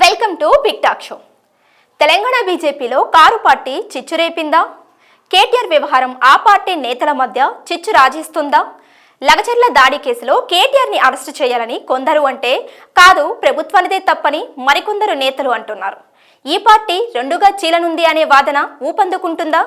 Welcome to big talk show. Telangana బీజేపీలో car party చిచ్చు రేపిందా కేటీఆర్ వ్యవహారం ఆ పార్టీ నేతల మధ్య చిచ్చు రాజేస్తుందా? లగచర్ల దాడి కేసులో కేటీఆర్ని అరెస్టు చేయాలని కొందరు అంటే కాదు ప్రభుత్వానిదే తప్పని మరికొందరు నేతలు అంటున్నారు. ఈ పార్టీ రెండుగా చీలనుంది అనే వాదన ఊపందుకుంటుందా?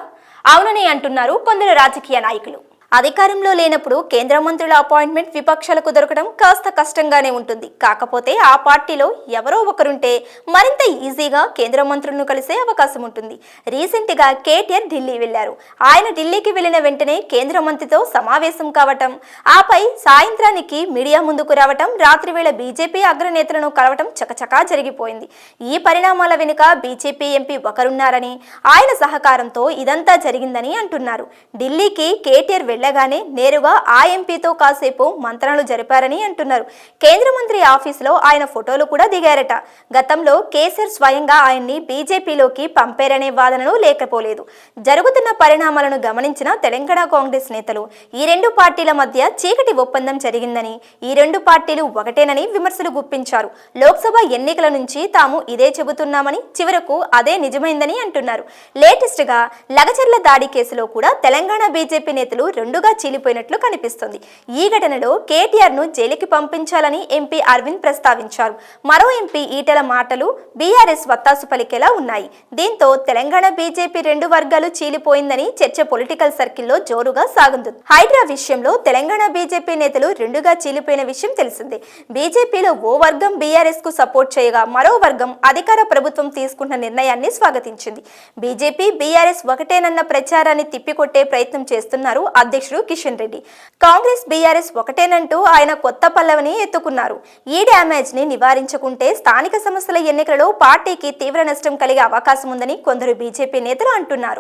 అవునని అంటున్నారు కొందరు రాజకీయ నాయకులు. అధికారంలో లేనప్పుడు కేంద్ర మంత్రుల అపాయింట్మెంట్ విపక్షాలకు దొరకడం కాస్త కష్టంగానే ఉంటుంది. కాకపోతే ఆ పార్టీలో ఎవరో ఒకరుంటే మరింత ఈజీగా కేంద్ర మంత్రులను కలిసే అవకాశం ఉంటుంది. రీసెంట్గా కేటీఆర్ ఢిల్లీ వెళ్ళారు ఆయన ఢిల్లీకి వెళ్ళిన వెంటనే కేంద్ర మంత్రితో సమావేశం కావటం ఆపై సాయంత్రానికి మీడియా ముందుకు రావటం రాత్రివేళ బీజేపీ అగ్రనేతలను కలవటం చకచకా జరిగిపోయింది. ఈ పరిణామాల వెనుక బీజేపీ ఎంపీ ఒకరున్నారని ఆయన సహకారంతో ఇదంతా జరిగిందని అంటున్నారు. ఢిల్లీకి కేటీఆర్ వెళ్ళగానే నేరుగా ఆ ఎంపీతో కాసేపు మంత్రాలు జరిపారని అంటున్నారు. కేంద్ర మంత్రి ఆఫీసులో ఆయన ఫోటోలు కూడా దిగారట. గతంలో కేసీఆర్ స్వయంగా ఆయన్ని బీజేపీలోకి పంపారనే వాదనలు లేకపోలేదు. జరుగుతున్న పరిణామాలను గమనించిన తెలంగాణ కాంగ్రెస్ నేతలు ఈ రెండు పార్టీల మధ్య చీకటి ఒప్పందం జరిగిందని ఈ రెండు పార్టీలు ఒకటేనని విమర్శలు గుప్పించారు. లోక్సభ ఎన్నికల నుంచి తాము ఇదే చెబుతున్నామని చివరకు అదే నిజమైందని అంటున్నారు. లేటెస్ట్గా లగచర్ల దాడి కేసులో కూడా తెలంగాణ బీజేపీ నేతలు రెండు రెండుగా చీలిపోయినట్లు కనిపిస్తుంది. ఈ ఘటనలో కేటీఆర్ను జైలుకి పంపించాలని ఎంపీ అరవింద్ ప్రస్తావించారు. మరో ఎంపీ ఈటెల మాటలు బీఆర్ఎస్ వత్తాసు పలికేలా ఉన్నాయి. దీంతో తెలంగాణ బీజేపీ రెండు వర్గాలు చీలిపోయిందని చర్చ పొలిటికల్ సర్కిల్లో జోరుగా సాగుతుంది హైడ్రా విషయంలో తెలంగాణ బీజేపీ నేతలు రెండుగా చీలిపోయిన విషయం తెలిసిందే. బీజేపీలో ఓ వర్గం బీఆర్ఎస్కు సపోర్ట్ చేయగా మరో వర్గం అధికార ప్రభుత్వం తీసుకున్న నిర్ణయాన్ని స్వాగతించింది. బీజేపీ బీఆర్ఎస్ ఒకటేనన్న ప్రచారాన్ని తిప్పికొట్టే ప్రయత్నం చేస్తున్నారు అధ్యక్షుడు కిషన్ రెడ్డి. కాంగ్రెస్ బీఆర్ఎస్ ఒకటేనంటూ ఆయన కొత్త పల్లవిని ఎత్తుకున్నారు. ఈ డ్యామేజ్ని నివారించకుంటే స్థానిక సంస్థల ఎన్నికలలో పార్టీకి తీవ్ర నష్టం కలిగే అవకాశం ఉందని కొందరు బీజేపీ నేతలు అంటున్నారు.